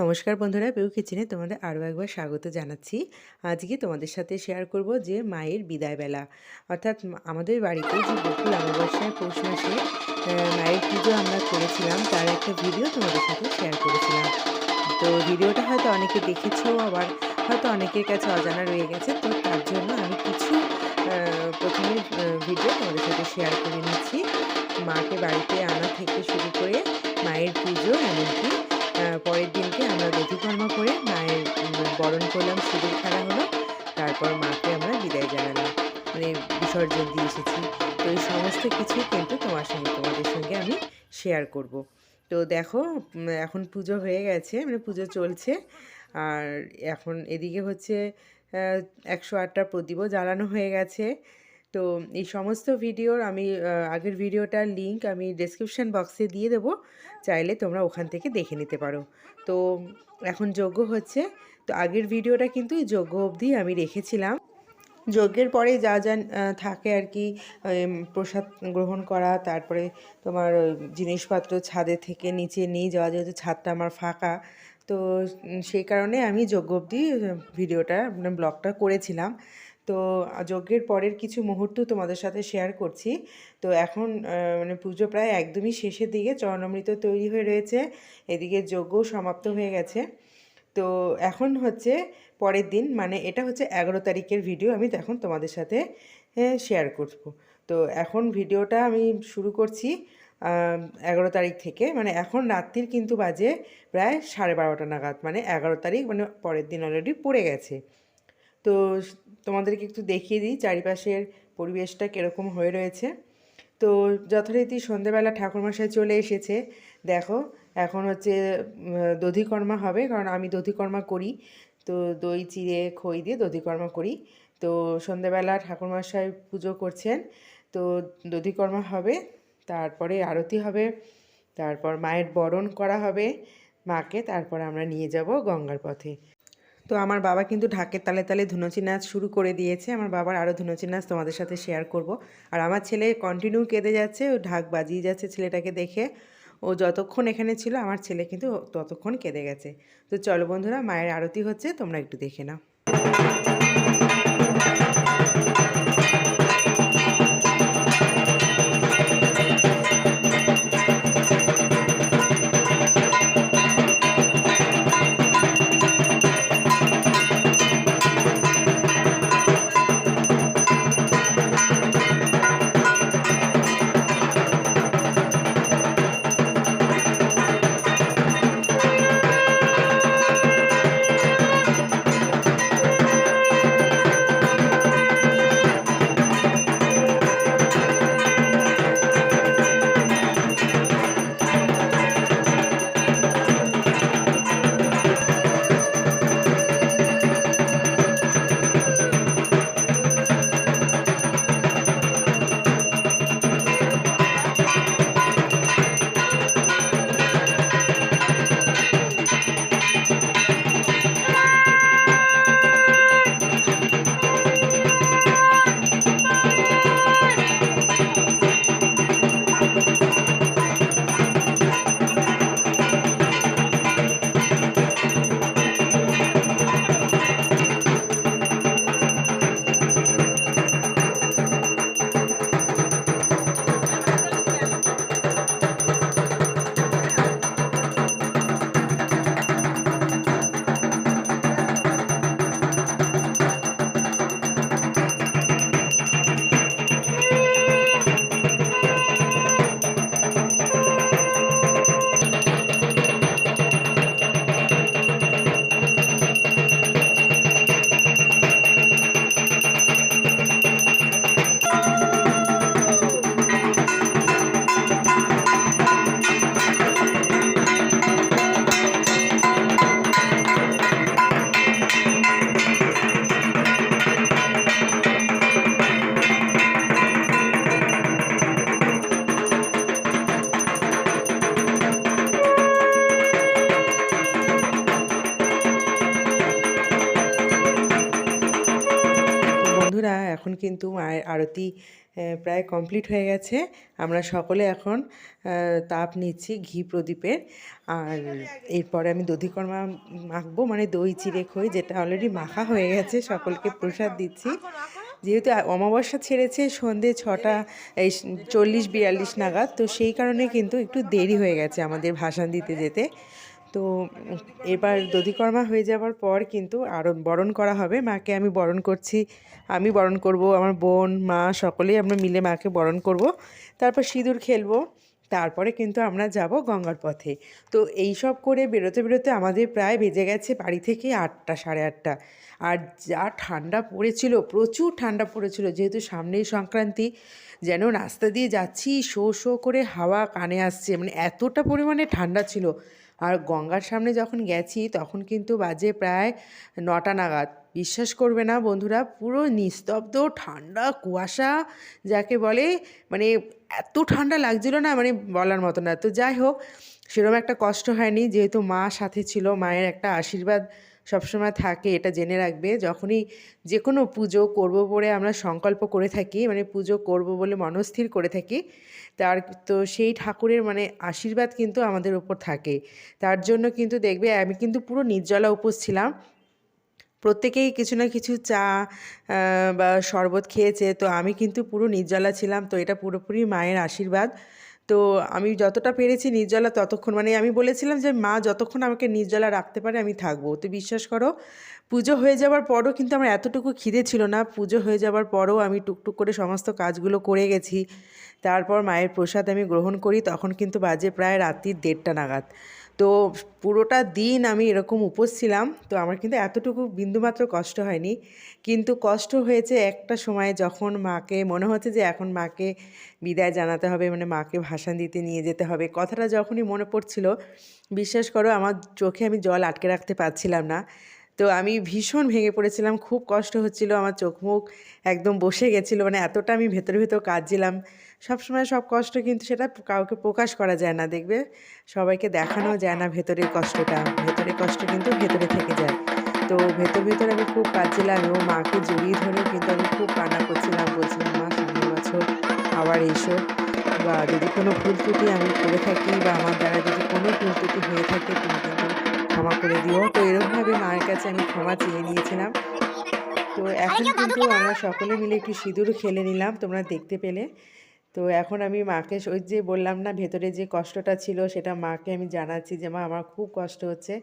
নমস্কার বন্ধুরা, পেউ কিচেনে তোমাদের আরও একবার স্বাগত জানাচ্ছি। আজকে তোমাদের সাথে শেয়ার করব যে মায়ের বিদায়বেলা। অর্থাৎ আমাদের বাড়িতে যে বকুল অমাবস্যায় পৌষ মাসে মায়ের পুজো আমরা করেছিলাম, তার একটা ভিডিও তোমাদের সাথে শেয়ার করেছিলাম। তো ভিডিওটা হয়তো অনেকে দেখেছ, আবার হয়তো অনেকের কাছে অজানা রয়ে গেছে, তো তার জন্য আমি কিছু প্রথমে ভিডিও তোমাদের সাথে শেয়ার করে নিচ্ছি। মাকে বাড়িতে আনা থেকে শুরু করে মায়ের পুজো, এমনকি পরের দিনকে আমরা দধিকর্মা করে মায়ের বরণ করলাম, সিঁদুর খেলা হলো। তারপর মাকে আমরা বিদায় জানালাম। মানে বিসর্জন দিয়ে এসেছি। তো এই সমস্ত কিছুই কিন্তু তোমার সঙ্গে, তোমাদের সঙ্গে আমি শেয়ার করব। তো দেখো এখন পুজো হয়ে গেছে মানে পুজো চলছে। আর এখন এদিকে হচ্ছে একশো আটটা প্রদীপও জ্বালানো হয়ে গেছে। তো এই সমস্ত ভিডিওর আমি আগের ভিডিওটার লিংক আমি ডেসক্রিপশন বক্সে দিয়ে দেবো। চাইলে তোমরা ওখান থেকে দেখে নিতে পারো। তো এখন যজ্ঞ হচ্ছে। তো আগের ভিডিওটা কিন্তু যজ্ঞ অবধি আমি রেখেছিলাম। যজ্ঞের পরে যা যা থাকে আর কি প্রসাদ গ্রহণ করা, তারপরে তোমার জিনিসপত্র ছাদে থেকে নিচে নিয়ে যাওয়া যেহেতু ছাদটা আমার ফাঁকা, তো সেই কারণে আমি যজ্ঞ অবধি ভিডিওটা মানে ব্লগটা করেছিলাম। তো যজ্ঞের পরের কিছু মুহূর্ত তোমাদের সাথে শেয়ার করছি। তো এখন মানে পুজো প্রায় একদমই শেষের দিকে, চরণামৃত তৈরি হয়ে রয়েছে, এদিকে যজ্ঞও সমাপ্ত হয়ে গেছে। তো এখন হচ্ছে পরের দিন মানে এটা হচ্ছে এগারো তারিখের ভিডিও আমি এখন তোমাদের সাথে শেয়ার করব। তো এখন ভিডিওটা আমি শুরু করছি এগারো তারিখ থেকে মানে এখন রাত্রির কিন্তু বাজে প্রায় সাড়ে বারোটা নাগাদ মানে এগারো তারিখ মানে পরের দিন অলরেডি পড়ে গেছে। তো তোমাদেরকে একটু দেখিয়ে দিই চারিপাশের পরিবেশটা কীরকম হয়ে রয়েছে। তো যথারীতি সন্ধেবেলা ঠাকুরমশাই চলে এসেছে। দেখো, এখন হচ্ছে দধিকর্মা হবে, কারণ আমি দধিকর্মা করি। তো দই, চিড়ে, খই দিয়ে দধিকর্মা করি। তো সন্ধেবেলা ঠাকুরমশাই পুজো করছেন। তো দধিকর্মা হবে, তারপরে আরতি হবে, তারপর মায়ের বরণ করা হবে মাকে, তারপর আমরা নিয়ে যাব গঙ্গার পথে। তো আমার বাবা কিন্তু ঢাকের তালে তালে ধুনুচি নাচ শুরু করে দিয়েছে। আমার বাবার আরও ধুনুচি নাচ তোমাদের সাথে শেয়ার করব। আর আমার ছেলে কন্টিনিউ কেঁদে যাচ্ছে, ও ঢাক বাজিয়ে যাচ্ছে ছেলেটাকে দেখে। ও যতক্ষণ এখানে ছিল, আমার ছেলে কিন্তু ততক্ষণ কেঁদে গেছে। তো চলো বন্ধুরা, মায়ের আরতি হচ্ছে, তোমরা একটু দেখে নাও। কিন্তু মায়ের আরতি প্রায় কমপ্লিট হয়ে গেছে। আমরা সকলে এখন তাপ নিচ্ছি ঘি প্রদীপের। আর এরপরে আমি দধিকর্মা মাখবো মানে দই চিড়ে খই, যেটা অলরেডি মাখা হয়ে গেছে, সকলকে প্রসাদ দিচ্ছি। যেহেতু অমাবস্যা ছেড়েছে, সন্ধে ছটা, এই চল্লিশ বিয়াল্লিশ নাগাদ, তো সেই কারণে কিন্তু একটু দেরি হয়ে গেছে আমাদের ভাসান দিতে যেতে। তো এবার দধিকর্মা হয়ে যাওয়ার পর কিন্তু আরও বরণ করা হবে। মাকে আমি বরণ করছি, আমি বরণ করব, আমার বোন, মা সকলেই আমরা মিলে মাকে বরণ করব। তারপর সিঁদুর খেলব, তারপরে কিন্তু আমরা যাব গঙ্গার পথে। তো এই সব করে বেরোতে বেরোতে আমাদের প্রায় বেজে গেছে বাড়ি থেকে আটটা, সাড়ে আটটা। আর যা ঠান্ডা পড়েছিল, প্রচুর ঠান্ডা পড়েছিল, যেহেতু সামনেই সংক্রান্তি, যেন রাস্তা দিয়ে যাচ্ছি, শো শো করে হাওয়া কানে আসছে মানে এতটা পরিমাণে ঠান্ডা ছিল। আর গঙ্গার সামনে যখন গেছি, তখন কিন্তু বাজে প্রায় নটা নাগাদ। বিশ্বাস করবে না বন্ধুরা, পুরো নিস্তব্ধ, ঠান্ডা, কুয়াশা, যাকে বলে মানে এত ঠান্ডা লাগছিল না মানে বলার মতো না। তো যাই হোক সেরকম একটা কষ্ট হয়নি, যেহেতু মা সাথে ছিল, মায়ের একটা আশীর্বাদ সবসময় থাকে, এটা জেনে রাখবে। যখনই যে কোনো পুজো করব বলে আমরা সংকল্প করে থাকি মানে পুজো করব বলে মনস্থির করে থাকি, তার তো সেই ঠাকুরের মানে আশীর্বাদ কিন্তু আমাদের ওপর থাকে। তার জন্য কিন্তু দেখবে, আমি কিন্তু পুরো নির্জলা উপোস ছিলাম। প্রত্যেকেই কিছু না কিছু চা বা শরবত খেয়েছে, তো আমি কিন্তু পুরো নির্জলা ছিলাম, তো এটা পুরোপুরি মায়ের আশীর্বাদ। তো আমি যতটা পেরেছি নির্জলা ততক্ষণ মানে আমি বলেছিলাম যে, মা, যতক্ষণ আমাকে নির্জলা রাখতে পারে, আমি থাকব। তো বিশ্বাস করো, পুজো হয়ে যাওয়ার পরও কিন্তু আমার এতটুকু খিদে ছিল না। পুজো হয়ে যাওয়ার পরও আমি টুকটুক করে সমস্ত কাজগুলো করে গেছি। তারপর মায়ের প্রসাদ আমি গ্রহণ করি, তখন কিন্তু বাজে প্রায় রাত্রির দেড়টা নাগাদ। তো পুরোটা দিন আমি এরকম উপোস ছিলাম, তো আমার কিন্তু এতটুকু বিন্দুমাত্র কষ্ট হয়নি। কিন্তু কষ্ট হয়েছে একটা সময়ে যখন মাকে, মনে হচ্ছে যে এখন মাকে বিদায় জানাতে হবে মানে মাকে ভাষণ দিতে নিয়ে যেতে হবে, কথাটা যখনই মনে পড়ছিল, বিশ্বাস করো আমার চোখে আমি জল আটকে রাখতে পারছিলাম না। তো আমি ভীষণ ভেঙে পড়েছিলাম, খুব কষ্ট হচ্ছিল, আমার চোখ মুখ একদম বসে গেছিল মানে এতটা আমি ভেতরে ভেতর কাঁদছিলাম। সবসময় সব কষ্ট কিন্তু সেটা কাউকে প্রকাশ করা যায় না, দেখবে? সবাইকে দেখানো যায় না ভেতরের কষ্টটা, ভেতরের কষ্ট কিন্তু ভেতরে থেকে যায়। তো ভেতর ভেতর আমি খুব কাঁদছিলাম এবং মাকে জড়িয়ে ধরে কিন্তু আমি খুব কান্না করছিলাম, বলছিলাম, মা সামনের বছর আবার এসো। বা যদি কোনো ভুল ত্রুটি আমি করে থাকি বা আমার দ্বারা যদি কোনো ভুল ত্রুটি হয়ে থাকে, তুমি কিন্তু ক্ষমা করে দিও। তো এরকমভাবে মায়ের কাছে আমি ক্ষমা চেয়ে নিয়েছিলাম। তো এখন কিন্তু আমরা সকলে মিলে একটু সিঁদুর খেলে নিলাম তোমরা দেখতে পেলে। তো এখন আমি মাকে ওই যে বললাম না ভেতরে যে কষ্টটা ছিল সেটা মাকে আমি জানাচ্ছি যে মা আমার খুব কষ্ট হচ্ছে।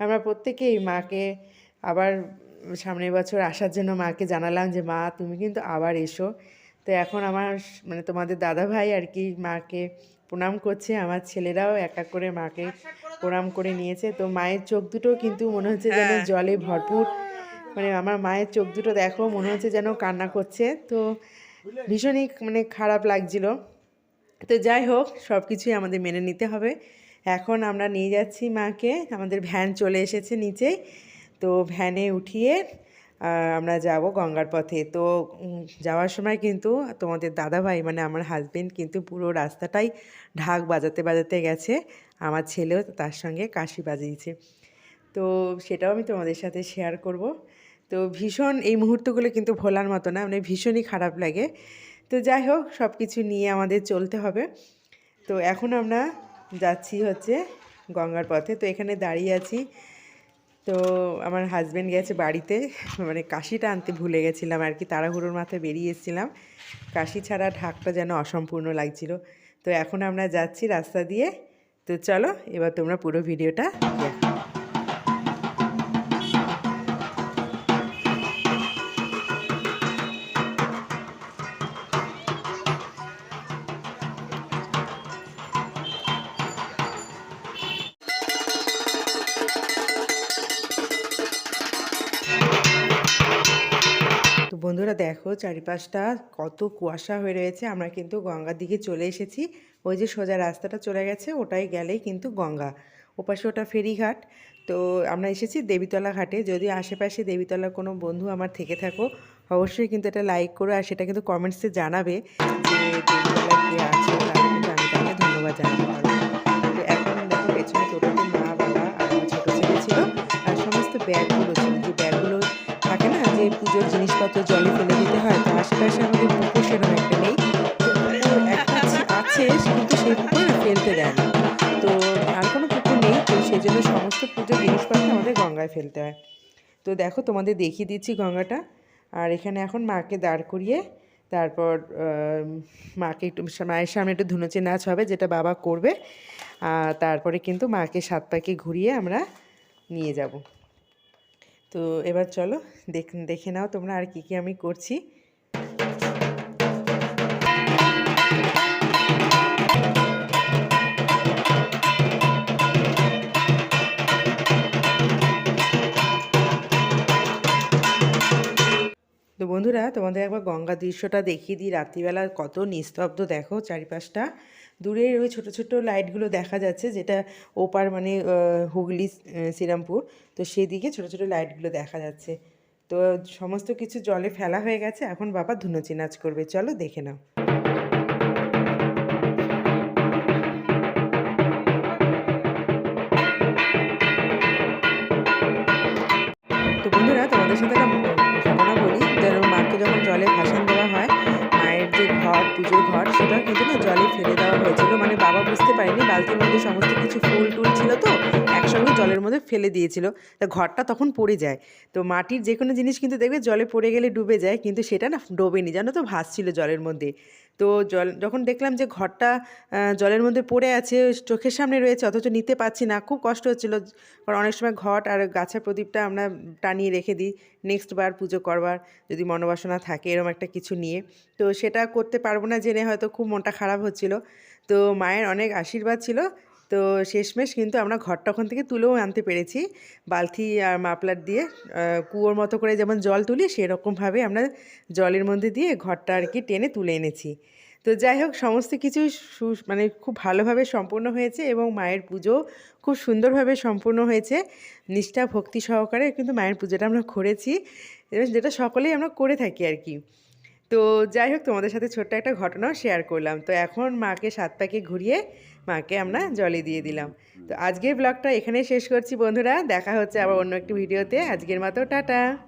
আমরা প্রত্যেকেই মাকে আবার সামনের বছর আসার জন্য মাকে জানালাম যে মা তুমি কিন্তু আবার এসো। তো এখন আমার মানে তোমাদের দাদা ভাই আর কি মাকে প্রণাম করছে আমার ছেলেরাও এক এক করে মাকে প্রণাম করে নিয়েছে। তো মায়ের চোখ দুটো কিন্তু মনে হচ্ছে যেন জলে ভরপুর। মানে আমার মায়ের চোখ দুটো দেখো মনে হচ্ছে যেন কান্না করছে। তো ভীষণই মানে খারাপ লাগছিল। তো যাই হোক সব কিছুই আমাদের মেনে নিতে হবে। এখন আমরা নিয়ে যাচ্ছি মাকে। আমাদের ভ্যান চলে এসেছে নিচে। তো ভ্যানে উঠিয়ে আমরা যাব গঙ্গার পথে। তো যাওয়ার সময় কিন্তু তোমাদের দাদাভাই মানে আমার হাজবেন্ড কিন্তু পুরো রাস্তাটাই ঢাক বাজাতে বাজাতে গেছে। আমার ছেলেও তার সঙ্গে কাশি বাজিয়েছে। তো, সেটাও আমি তোমাদের সাথে শেয়ার করব। তো, ভীষণ এই মুহূর্তগুলো কিন্তু ভোলার মতো না মানে ভীষণই খারাপ লাগে। তো, যাই হোক সব কিছু নিয়ে আমাদের চলতে হবে। তো, এখন আমরা যাচ্ছি হচ্ছে গঙ্গার পথে। তো, এখানে দাঁড়িয়ে আছি। তো আমার হাজব্যান্ড গেছে বাড়িতে মানে কাশিটা আনতে ভুলে গেছিলাম আর কি, তাড়াহুড়োর মাথায় বেরিয়ে এসেছিলাম। কাশি ছাড়া ঢাকটা যেন অসম্পূর্ণ লাগছিল। তো এখন আমরা যাচ্ছি রাস্তা দিয়ে। তো চলো, এবার তোমরা পুরো ভিডিওটা দেখো। দেখো চারিপাশটা কত কুয়াশা হয়ে রয়েছে, আমরা কিন্তু গঙ্গার দিকে চলে এসেছি। ওই যে সোজা রাস্তাটা চলে গেছে, ওটাই গেলেই কিন্তু গঙ্গা। ওপাশে ওটা ফেরিঘাট, তো আমরা এসেছি দেবীতলা ঘাটে। যদি আশেপাশে দেবীতলার কোনো বন্ধু আমার থেকে থাকো, অবশ্যই কিন্তু এটা লাইক করো আর সেটা কিন্তু কমেন্টসে জানাবে যে দেবীতলায় কে আছে আমি তাকে ধন্যবাদ জানাতে এখন দেখো পেছনে টোটোতে মা বাবা ছোটো ছেলে ছিল, আর সমস্ত ছিল যে পুজোর জিনিসপত্র জলে ফেলে দিতে হয় তো আশেপাশে আমাদের পুকুর সেরকম একটা নেই। একটা আছে- কিন্তু সেই পুকুরে ফেলতে দেয় না। তো আর কোনো পুকুর নেই, তো সেই জন্য সমস্ত পুজোর জিনিসপত্র আমাদের গঙ্গায় ফেলতে হয়। তো দেখো, তোমাদের দেখিয়ে দিচ্ছি গঙ্গাটা। আর এখানে এখন মাকে দাঁড় করিয়ে তারপর মাকে একটু মায়ের সামনে একটু ধুনুচি নাচ হবে, যেটা বাবা করবে। তারপরে কিন্তু মাকে সাত পাকে ঘুরিয়ে আমরা নিয়ে যাব। তো এবার চলো দেখ নাও তোমরা আর কি কি আমি করছি। তো বন্ধুরা, তোমাদের একবার গঙ্গা দৃশ্যটা দেখিয়ে দিই। রাত্রিবেলা কত নিস্তব্ধ, দেখো চারিপাশটা। দূরের ওই ছোটো ছোটো লাইটগুলো দেখা যাচ্ছে, যেটা ওপার মানে হুগলি শ্রীরামপুর। তো সেদিকে ছোটো ছোটো লাইটগুলো দেখা যাচ্ছে। তো সমস্ত কিছু জলে ফেলা হয়ে গেছে। এখন বাবা ধুনুচি নাচ করবে। চলো দেখে নাও। জলে ফেলে দেওয়া হয়েছিল। মানে বাবা বুঝতে পারেনি, বালতির মধ্যে সমস্ত কিছু ফুল টুল ছিল তো, একসঙ্গে জলের মধ্যে ফেলে দিয়েছিল। তা ঘরটা তখন পড়ে যায়। তো মাটির যে কোনো জিনিস কিন্তু দেখবে জলে পড়ে গেলে ডুবে যায়, কিন্তু সেটা না ডোবেনি। জানো তো, ভাসছিল জলের মধ্যে। তো জল, যখন দেখলাম যে ঘরটা জলের মধ্যে পড়ে আছে, চোখের সামনে রয়েছে, অথচ নিতে পারছি না, খুব কষ্ট হচ্ছিল। কারণ অনেক সময় ঘট আর গাছের প্রদীপটা আমরা টানিয়ে রেখে দিই নেক্সট বার পুজো করবার যদি মনোবাসনা থাকে এরকম একটা কিছু নিয়ে। তো সেটা করতে পারব না জেনে হয়তো খুব মনটা খারাপ হচ্ছিল। তো মায়ের অনেক আশীর্বাদ ছিল। তো শেষমেশ কিন্তু আমরা ঘরটা ওখান থেকে তুলেও আনতে পেরেছি। বালতি আর মাপলার দিয়ে কুয়োর মতো করে যেমন জল তুলি, সেরকমভাবে আমরা জলের মধ্যে দিয়ে ঘরটা আর কি টেনে তুলে এনেছি। তো যাই হোক, সমস্ত কিছু মানে খুব ভালোভাবে সম্পূর্ণ হয়েছে এবং মায়ের পুজো খুব সুন্দরভাবে সম্পূর্ণ হয়েছে। নিষ্ঠা, ভক্তি সহকারে কিন্তু মায়ের পুজোটা আমরা করেছি। যেটা সকলেই আমরা করে থাকি আর কি। তো যাই হোক, তোমাদের সাথে ছোট্ট একটা ঘটনাও শেয়ার করলাম। তো এখন মাকে সাত প্যাকে ঘুরিয়ে মাকে আমরা জলে দিয়ে দিলাম। তো আজকের ব্লগটা এখানেই শেষ করছি বন্ধুরা। দেখা হচ্ছে আবার অন্য একটি ভিডিওতে আজকের মতো, টাটা!